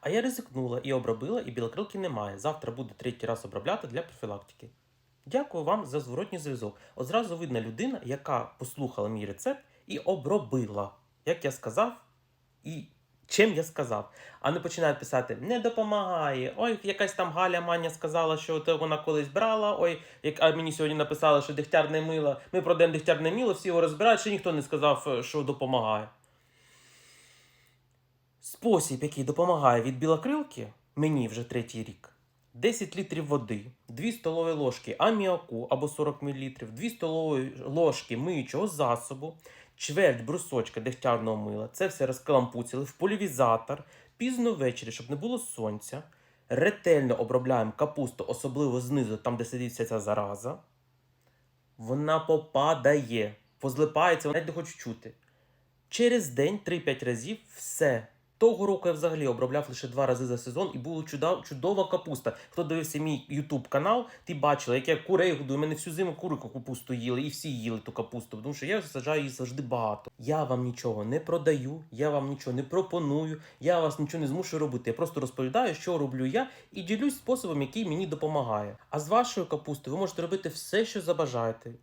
А я ризикнула і обробила, і білокрилки немає. Завтра буду третій раз обробляти для профілактики. Дякую вам за зворотній зв'язок. От зразу видна людина, яка послухала мій рецепт і обробила, як я сказав, і чим я сказав. А не починають писати не допомагає. Ой, якась там Галя Маня сказала, що то вона колись брала. Ой, як а мені сьогодні написали, що дегтярне мило. Ми продаємо дегтярне мило, всі його розбирають, ще ніхто не сказав, що допомагає. Спосіб, який допомагає від білокрилки, мені вже третій рік. 10 літрів води, 2 столові ложки аміаку або 40 мл, 2 столові ложки миючого засобу, чверть брусочка дегтярного мила. Це все розкалампуцили в полівізатор, пізно ввечері, щоб не було сонця. Ретельно обробляємо капусту, особливо знизу, там, де сидить вся ця зараза. Вона попадає, позлипається, вона навіть не хочу чути. Через день 3-5 разів все. Того року я взагалі обробляв лише два рази за сезон і була чудова, капуста. Хто дивився мій Ютуб канал, ти бачила, як я курей годую. Мене всю зиму кури капусту їли, і всі їли ту капусту, тому що я саджаю її завжди багато. Я вам нічого не продаю, я вам нічого не пропоную, я вас нічого не змушую робити. Я просто розповідаю, що роблю я, і ділюсь способом, який мені допомагає. А з вашою капустою ви можете робити все, що забажаєте.